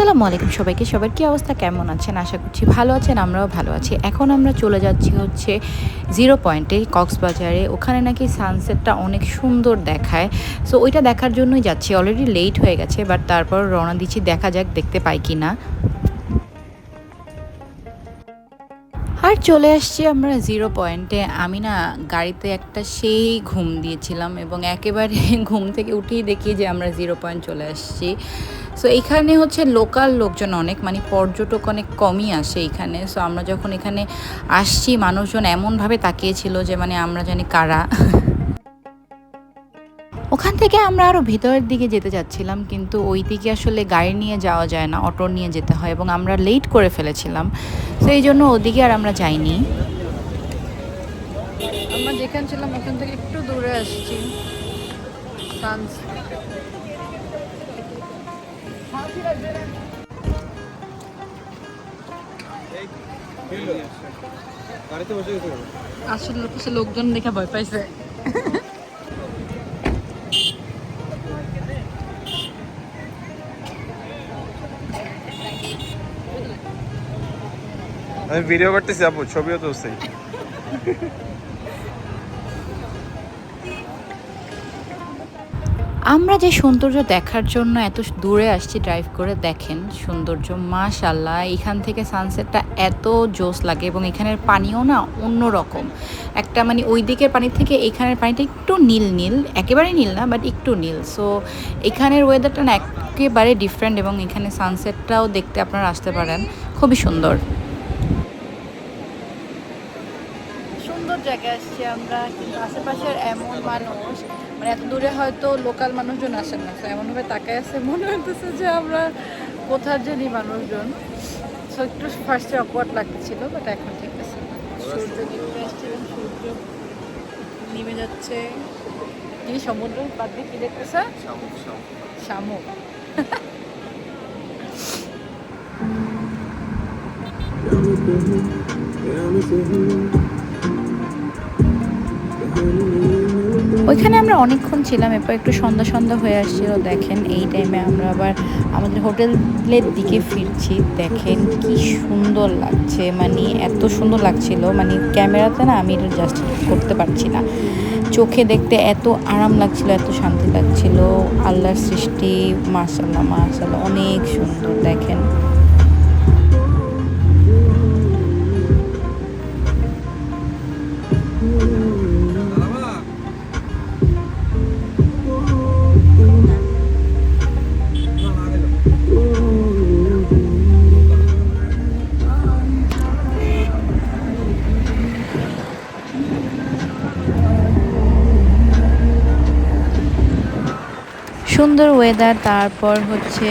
আসসালামু আলাইকুম সবাইকে। সবার কী অবস্থা? কেমন আছেন? আশা করছি ভালো আছেন, আমরাও ভালো আছি। এখন আমরা চলে যাচ্ছি হচ্ছে জিরো পয়েন্টে কক্সবাজারে। ওখানে নাকি সানসেটটা অনেক সুন্দর দেখায়। সো ওইটা দেখার জন্যই যাচ্ছি। অলরেডি লেট হয়ে গেছে বাট তারপর রওনা দিচ্ছি। দেখা যাক, দেখতে পাই কি না আর চলে আসছি আমরা জিরো পয়েন্টে আমি না গাড়িতে একটা সেই ঘুম দিয়েছিলাম এবং একেবারে ঘুম থেকে উঠেই দেখি যে আমরা জিরো পয়েন্ট চলে আসছি। সো এখানে হচ্ছে লোকাল লোকজন অনেক মানে পর্যটক অনেক কমই আসে এখানে। সো আমরা যখন এখানে আসছি, মানুষজন এমনভাবে তাকিয়েছিল যে মানে আমরা জানি কারা। ওখান থেকে আমরা আরও ভিতরের দিকে যেতে যাচ্ছিলাম কিন্তু ওই দিকে আসলে গাড়ি নিয়ে যাওয়া যায় না অটো নিয়ে যেতে হয় এবং আমরা লেট করে ফেলেছিলাম তো এই জন্য ওদিকে আর আমরা যাইনি আমরা যেখানে ছিলাম ওখান থেকে একটু দূরে আসছি আসলে লোকজন দেখে ভয় পাইছে আমি ভিডিও করতেছি আপু, ছবিও তুলছি। আমরা যে সৌন্দর্য দেখার জন্য এত দূরে আসছি ড্রাইভ করে, দেখেন সৌন্দর্য মাশাল্লাহ এখান থেকে সানসেটটা এত জোস লাগে এবং এখানের পানিও না অন্য রকম একটা মানে ওই দিকের পানি থেকে এখানের পানিটা একটু নীল নীল একেবারে নীল না বাট একটু নীল। সো এখানের ওয়েদারটা না একেবারে ডিফারেন্ট এবং এখানে সানসেটটাও দেখতে আপনারা আসতে পারেন। খুবই সুন্দর। সুন্দর জায়গায় আসছি আমরা, কিন্তু আশেপাশের এমন মানুষ মানে এত দূরে হয়তো লোকাল মানুষজন আসেন না, তো এমনভাবে তাকায় আছে, মনে হইতেছে যে আমরা কোথার জানি মানুষজন। সো একটু ফার্স্টে অকওয়ার্ড লাগতেছিল বাট এখন ঠিক আছে। সূর্য দেখতে আসছে এবং সূর্য নেমে যাচ্ছে। কি, সমুদ্র বাদ দিয়ে কি দেখতেছে? শামুক। ওইখানে আমরা অনেকক্ষণ ছিলাম, এরপর একটু সন্ধ্যা সন্ধ্যা হয়ে আসছিল। দেখেন, এই টাইমে আমরা আবার আমাদের হোটেলের দিকে ফিরছি। দেখেন, কি সুন্দর লাগছে। মানে এত সুন্দর লাগছিল। মানে ক্যামেরাতে না আমি এটা জাস্ট করতে পারছি না। চোখে দেখতে এত আরাম লাগছিল, এত শান্তি লাগছিল। আল্লাহর সৃষ্টি মাশাল্লাহ মাশাল্লাহ অনেক সুন্দর। দেখেন সুন্দর ওয়েদার তারপর হচ্ছে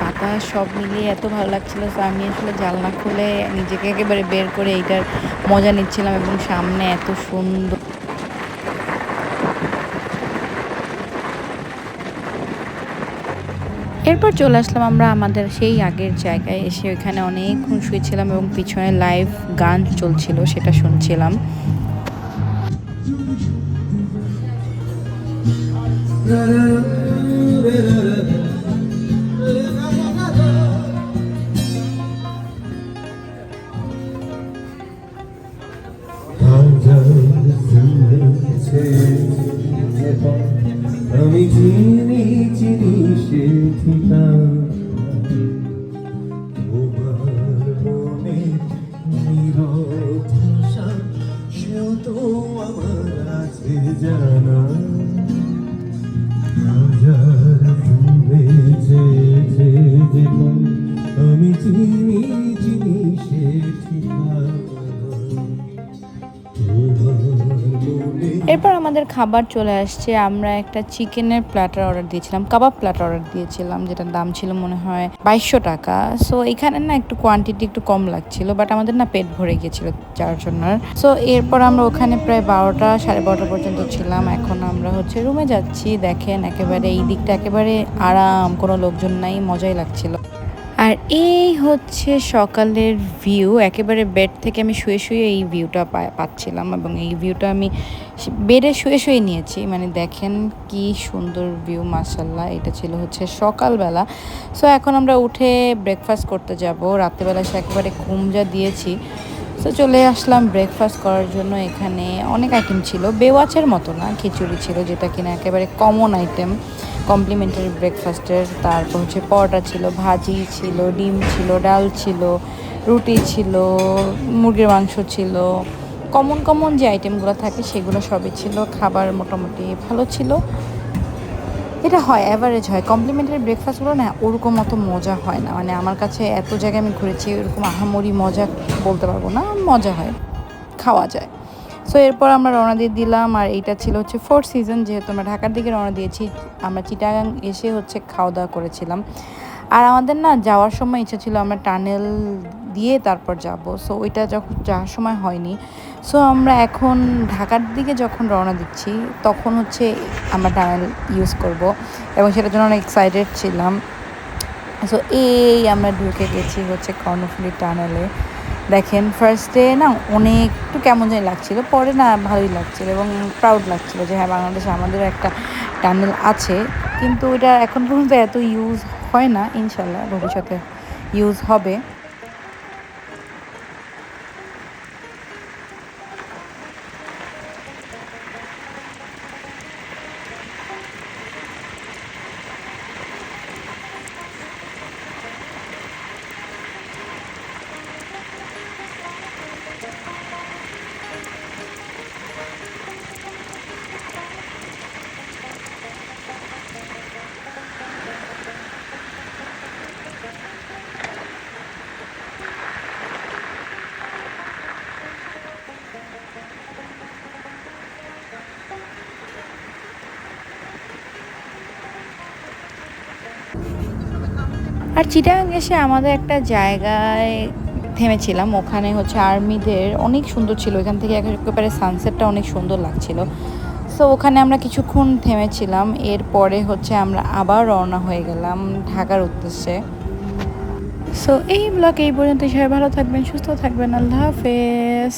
বাতাস সব মিলিয়ে এত ভালো লাগছিল। তো আমি আসলে জানলা খুলে নিজেকে একেবারে বের করে এইটার মজা নিচ্ছিলাম এবং সামনে এত সুন্দর এরপর চলে আসলাম আমরা আমাদের সেই আগের জায়গায়। এসে ওইখানে অনেকক্ষণ শুয়েছিলাম এবং পিছনে লাইভ গান চলছিল, সেটা শুনছিলাম। আমি আমাদের খাবার চলে আসছে। আমরা একটা চিকেনের প্ল্যাটার অর্ডার দিয়েছিলাম, কাবাব প্ল্যাটার অর্ডার দিয়েছিলাম, যেটার দাম ছিল মনে হয় বাইশশো টাকা। সো এখানে না একটু কোয়ান্টিটি একটু কম লাগছিল বাট আমাদের না পেট ভরে গিয়েছিল চারজনের সো এরপর আমরা ওখানে প্রায় বারোটা, সাড়ে বারোটা পর্যন্ত ছিলাম। এখন আমরা হচ্ছে রুমে যাচ্ছি। দেখেন, একেবারে এই দিকটা একেবারে আরাম, কোনো লোকজন নাই, মজাই লাগছিল। আর এই হচ্ছে সকালের ভিউ একেবারে বেড থেকে আমি শুয়ে শুয়ে এই ভিউটা পাচ্ছিলাম এবং এই ভিউটা আমি বেডে শুয়ে শুয়ে নিয়েছি। মানে দেখেন কি সুন্দর ভিউ মাসাল্লাহ এটা ছিল হচ্ছে সকালবেলা। সো এখন আমরা উঠে ব্রেকফাস্ট করতে যাব। রাত্রেবেলা সে একেবারে কুমজা দিয়েছি। সো চলে আসলাম ব্রেকফাস্ট করার জন্য। এখানে অনেক আইটেম ছিল। বেওয়াচের মতো না, খিচুড়ি ছিল যেটা কিনা একেবারে কমন আইটেম কমপ্লিমেন্টারি ব্রেকফাস্টের তারপর হচ্ছে পরোটা ছিল, ভাজি ছিল, ডিম ছিল, ডাল ছিল, রুটি ছিল, মুরগির মাংস ছিল। কমন কমন যে আইটেমগুলো থাকে সেগুলো সবই ছিল। খাবার মোটামুটি ভালো ছিল। এটা হয় অ্যাভারেজ হয়। কমপ্লিমেন্টারি ব্রেকফাস্টগুলো না ওরকম অত মজা হয় না। মানে আমার কাছে এত জায়গায় আমি ঘুরেছি, ওরকম আহামরি মজা বলতে পারব না, মজা হয়, খাওয়া যায়। সো এরপর আমরা রওনা দিয়ে দিলাম, আর এইটা ছিল হচ্ছে ফোর সিজন যেহেতু আমরা ঢাকার দিকে রওনা দিয়েছি, আমরা চিটাগাং এসে হচ্ছে খাওয়া দাওয়া করেছিলাম। আর আমাদের না যাওয়ার সময় ইচ্ছা ছিল আমরা টানেল দিয়ে তারপর যাব। সো ওইটা যখন, যাওয়ার সময় হয়নি। সো আমরা এখন ঢাকার দিকে যখন রওনা দিচ্ছি, তখন হচ্ছে আমরা টানেল ইউজ করব। এবং সেটার জন্য অনেক এক্সাইটেড ছিলাম। সো এই আমরা ঢুকে গেছি হচ্ছে কর্ণফুলি টানেলে দেখেন ফার্স্টে না অনেক একটু কেমন জানি লাগছিল। পরে না ভালোই লাগছিল এবং প্রাউড লাগছিল যে হ্যাঁ বাংলাদেশে আমাদের একটা টানেল আছে। কিন্তু এটা এখন পর্যন্ত এত ইউজ হয় না। ইনশাল্লাহ ভবিষ্যতে ইউজ হবে। আর চিটাগাং এসে আমাদের একটা জায়গায় থেমেছিলাম। ওখানে হচ্ছে আর্মিদের অনেক সুন্দর ছিল। এখান থেকে একেবারে সানসেটটা অনেক সুন্দর লাগছিল। সো ওখানে আমরা কিছুক্ষণ থেমেছিলাম। এরপরে হচ্ছে আমরা আবার রওনা হয়ে গেলাম ঢাকার উদ্দেশ্যে। সো এই ব্লগ এই পর্যন্ত সবাই ভালো থাকবেন, সুস্থ থাকবেন। আল্লাহ হাফেজ।